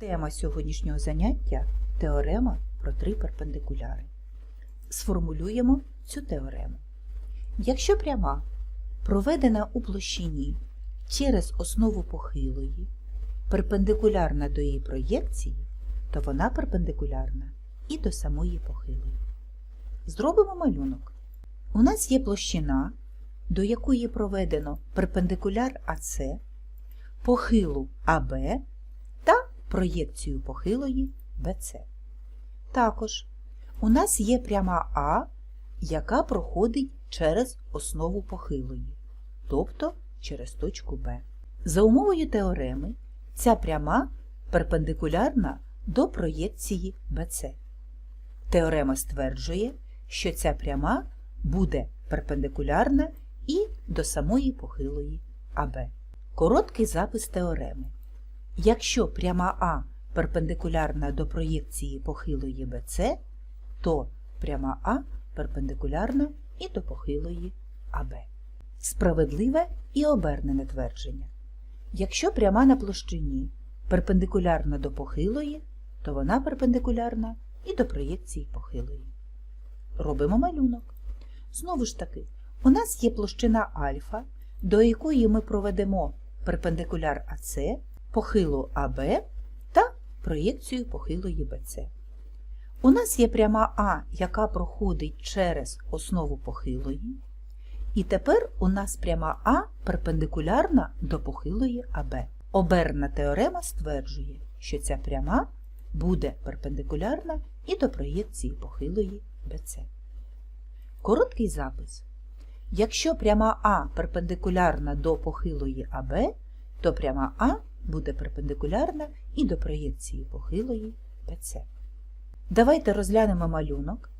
Тема сьогоднішнього заняття теорема про три перпендикуляри. Сформулюємо цю теорему. Якщо пряма проведена у площині через основу похилої, перпендикулярна до її проєкції, то вона перпендикулярна і до самої похилої. Зробимо малюнок. У нас є площина, до якої проведено перпендикуляр АС, похилу АБ проєкцію похилої BC. Також у нас є пряма А, яка проходить через основу похилої, тобто через точку Б. За умовою теореми, ця пряма перпендикулярна до проєкції BC. Теорема стверджує, що ця пряма буде перпендикулярна і до самої похилої АБ. Короткий запис теореми. Якщо пряма А перпендикулярна до проєкції похилої BC, то пряма А перпендикулярна і до похилої АБ. Справедливе і обернене твердження. Якщо пряма на площині перпендикулярна до похилої, то вона перпендикулярна і до проєкції похилої. Робимо малюнок. Знову ж таки, у нас є площина альфа, до якої ми проведемо перпендикуляр АС, похилу АБ та проєкцію похилої БЦ. У нас є пряма А, яка проходить через основу похилої, і тепер у нас пряма А перпендикулярна до похилої АБ. Оберна теорема стверджує, що ця пряма буде перпендикулярна і до проєкції похилої БЦ. Короткий запис. Якщо пряма А перпендикулярна до похилої АБ, то пряма А буде перпендикулярна і до проєкції похилої ПЦ. Давайте розглянемо малюнок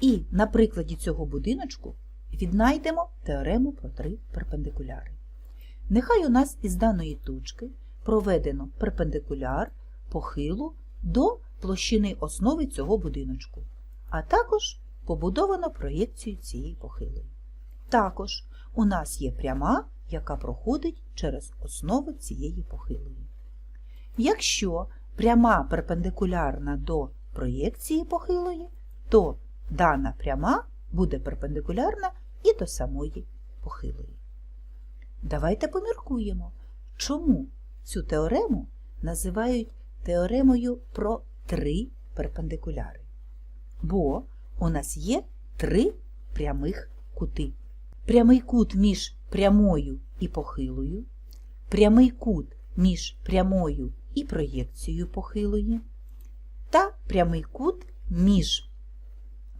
і на прикладі цього будиночку віднайдемо теорему про три перпендикуляри. Нехай у нас із даної точки проведено перпендикуляр похилу до площини основи цього будиночку, а також побудовано проєкцію цієї похилої. Також у нас є пряма, яка проходить через основу цієї похилої. Якщо пряма перпендикулярна до проєкції похилої, то дана пряма буде перпендикулярна і до самої похилої. Давайте поміркуємо, чому цю теорему називають теоремою про три перпендикуляри. Бо у нас є три прямих кути. Прямий кут між прямою і похилою, прямий кут між прямою і проєкцією похилої, та прямий кут між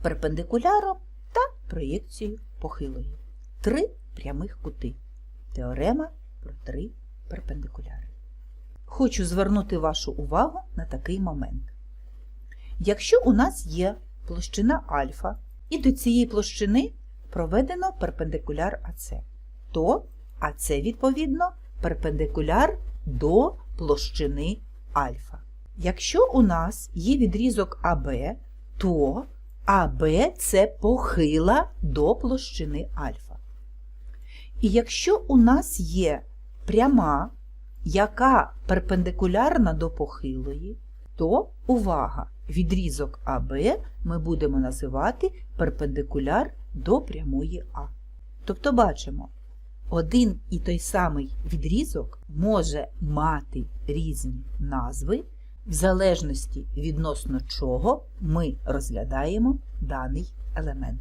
перпендикуляром та проєкцією похилої. Три прямих кути. Теорема про три перпендикуляри. Хочу звернути вашу увагу на такий момент. Якщо у нас є площина альфа, і до цієї площини проведено перпендикуляр АС, то АС, відповідно, перпендикуляр до площини альфа. Якщо у нас є відрізок АБ, то АБ це похила до площини альфа. І якщо у нас є пряма, яка перпендикулярна до похилої, то увага! Відрізок АБ ми будемо називати перпендикуляр до прямої А. Тобто бачимо, один і той самий відрізок може мати різні назви, в залежності відносно чого ми розглядаємо даний елемент.